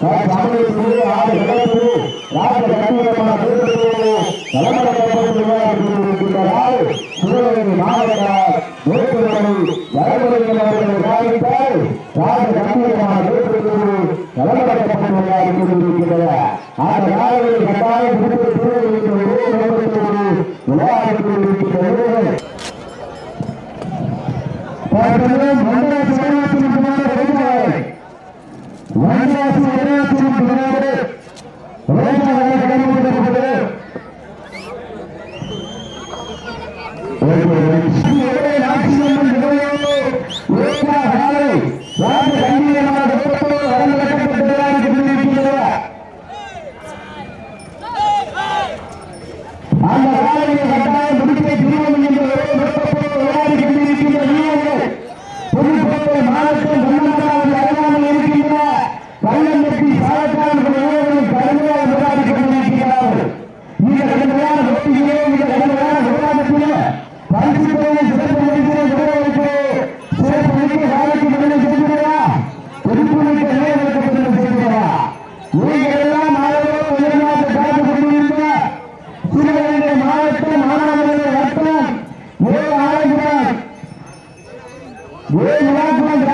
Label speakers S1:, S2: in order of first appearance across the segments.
S1: Vai, vai. Right. Vamos lá, vamos lá.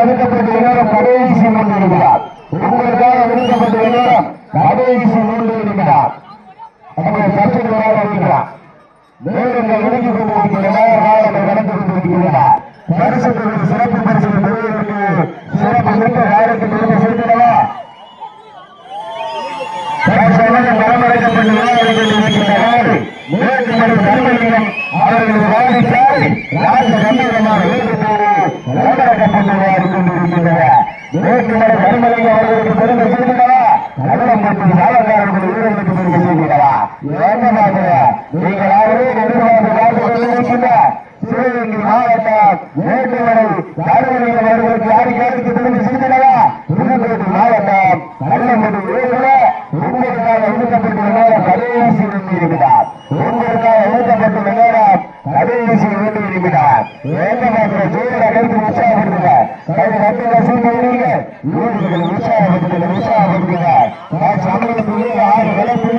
S1: ஒதுக்கப்பட்ட இன்னொரு படையை الله عليه وسلم ஆறு விளக்கு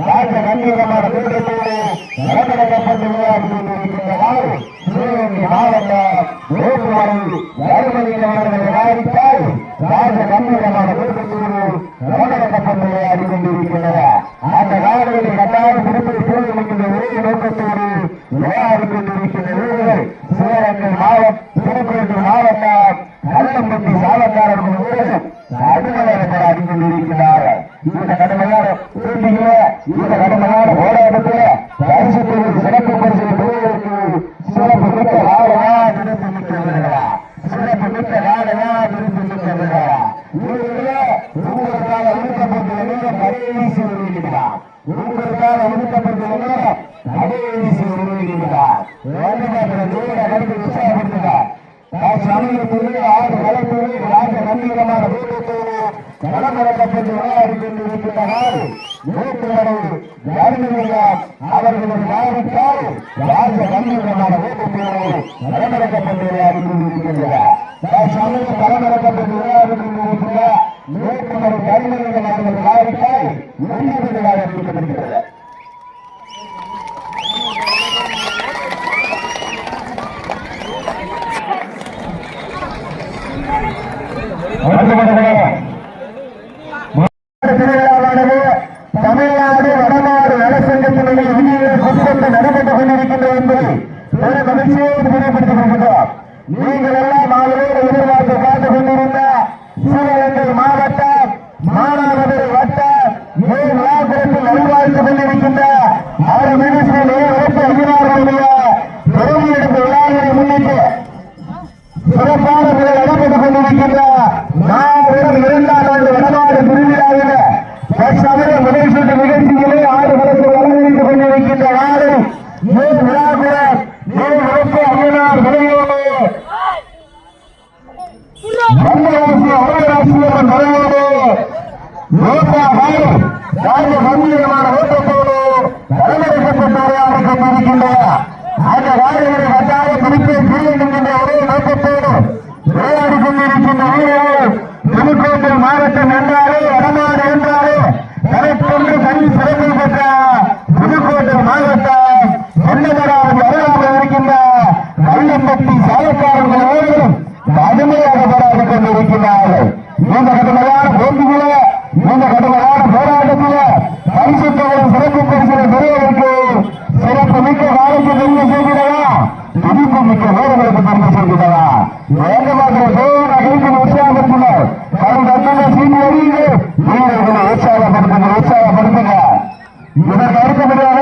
S1: ராஜ கம்பீரமான கூட்டத்தோடு நடக்கப்பட்டு விளையாடி கொண்டிருக்கின்றனர் சிவகங்கை மாவட்டம் வேறுமலை வறுமலையிலான விளையாடித்தால் ராஜ கம்பீரமான கூட்டத்தோடு நடக்கப்பட்டு விளையாடி கொண்டிருக்கின்றனர் அந்த நாடுகளை கட்டாயம் திருப்பதி சூழ்நிலைக்கின்ற ஒரே நோக்கத்தோடு விளையாடி கொண்டிருக்கின்ற வீரர்கள் சிவகங்கை மாவட்டம் திருப்பதி மாவட்டம் கள்ளம்பட்டி சாலக்காரர்கள் வீரர்கள் கடுமையாக கொண்டிருக்கிறார்கள் இந்த கடுமையான போட்டியில இந்த கடுமையான போராட்டத்தில் பரிசு தொகை சிறப்பு பரிசு பெறுவதற்கு சிறப்பு மிக்க நாடகா விரும்பி நிற்கிறீர்களா சிறப்பு மிக்க நாடகா விரும்பி நிற்கிறீர்களா உங்களுக்காக ஒதுக்கப்பட்டுள்ள நேரம் கடைசி வருகிறார் உங்களுக்காக ஒதுக்கப்பட்டுள்ள நேரம் கடைசி வருகிறார் கருத்து உற்சாகப்படுத்துகிறார் சமயத்திலே ஆறு கலப்பிலே ராஜ கம்பீரமான வீரத்தோடு களமிறக்கப்பட்டு விளையாடி கொண்டிருக்கின்றனர் வீட்டுவரை தர்மலிங்கம் அவர்களது ராஜ கம்பீரமான வீரத்தோடு களமிறக்கப்பட்டு விளையாடி சமயம் களமிறக்கப்பட்டு விளையாடி கொண்டிருக்கின்ற வீட்டுவரை தர்மலிங்கம் அவர்கள் மாறிட்டால் முன்னேறி கொண்டிருக்கின்ற நாடு ஏன் கம்பீரமான ஓட்டத்தோடு அந்த வாரிகளை கட்டாயம் பிடித்து புரியும் என்ற ஒரே நோக்கத்தோடு விளையாடி கொண்டிருக்கின்ற வீரர்கள் மாவட்டம் என்றாலே வடநாடு என்றாலே தனக்கொண்டு தனி சிறப்பு பெற்ற புதுக்கோட்டை மாவட்டம் சொன்னவராக வரலாறு இருக்கின்ற கள்ளம்பட்டி சாயக்காரர்களோடு கடுமையாக போராடி கொண்டிருக்கிறார்கள் இந்த கடுமையான போட்டியில இந்த கடுமையான போராட்டத்தில பரிசு தொகை சிறப்பு பரிசுகளை சிறப்பு மிக்க காலைக்கு தெரிந்து செய்கிறதா துடிப்பு மிக்க நேரங்களுக்கு தெரிந்து செய்கிறதா வேகமாக சோழன கைக்கு உற்சாகப்படுத்தினர் கடும் கட்டுள்ள சீனி அறியுது வீரர்களை உற்சாகப்படுத்துங்க உற்சாகப்படுத்துங்க. இதற்கு அடுத்தபடியாக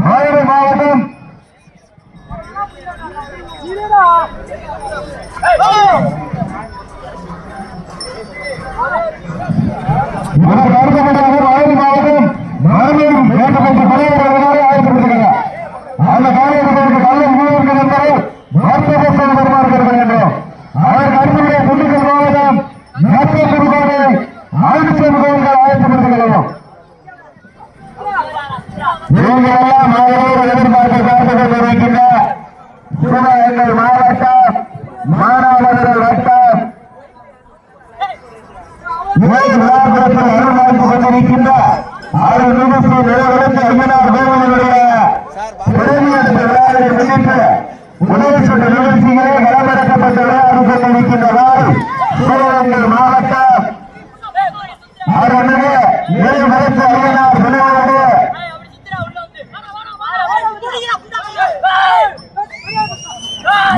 S1: மதுரை மாவட்டம் இதற்கு நீங்கள் எல்லாம் மாணவர்கள் எதிர்பார்த்து பார்த்துக் சிவகங்கை மாவட்டம் மானாமதுரை வட்டம் விழாபுரத்தில் அருள்வாய்ப்பு கொண்டிருக்கின்ற ஆறு நிமிஷம் நிலவரத்து ஐயனார் கோவிலுடைய பிறவியெடுத்த விழாவை முன்னிட்டு முதல் சுற்று நிகழ்ச்சிகளே களமிறக்கப்பட்ட விழாவை கொண்டிருக்கின்றனர் சிவகங்கை மாவட்டம் அருள்மிகு இறைவரத்து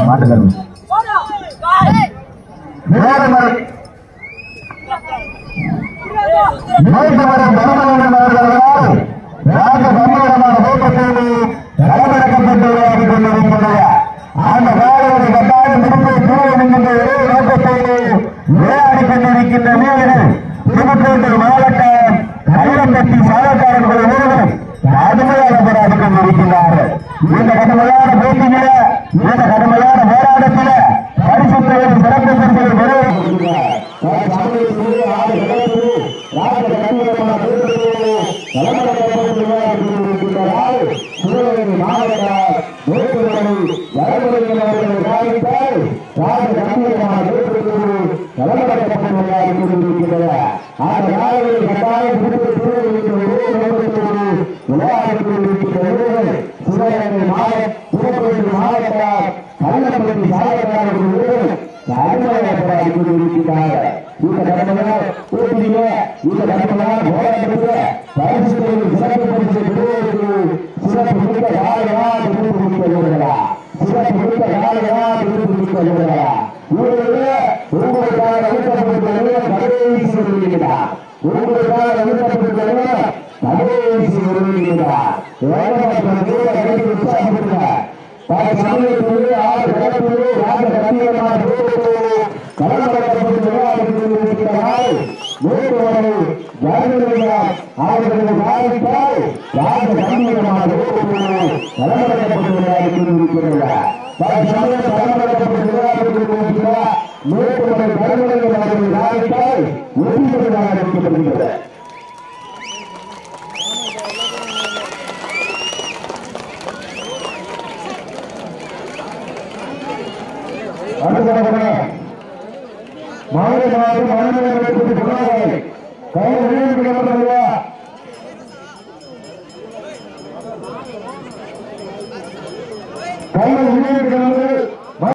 S1: மாட்டுக்கருவி வேறுமறை மேற்குமரம் அவர்களால் ராஜ கம்பீரமான தோட்டத்தோடு களமிறக்கப்பட்டு கொண்டிருக்கின்றன அந்த காலையை கட்டாயம் திருப்பி தூரம் என்கின்ற ஒரே நோக்கத்தோடு விளையாடி கொண்டிருக்கின்ற வீரர்கள் மாவட்டம் கடுமையாக போராடி கொண்டிருக்கிறார்கள் இந்த கடுமையான போட்டியில இந்த கடுமையான போராட்டத்தில பரிசுத்தவர்கள் சிறப்பு பரிசுகள் பெறுவார்கள் மாவட்டம் கணபதிகள் அவர்கள் காணித்தால் ராஜ கம்பீரமான வேற்றுக்குழு கலந்தடக்கப்பட்டுள்ளார் கொண்டிருக்கிறது அந்த நாளில் கட்டாயம் Gracias.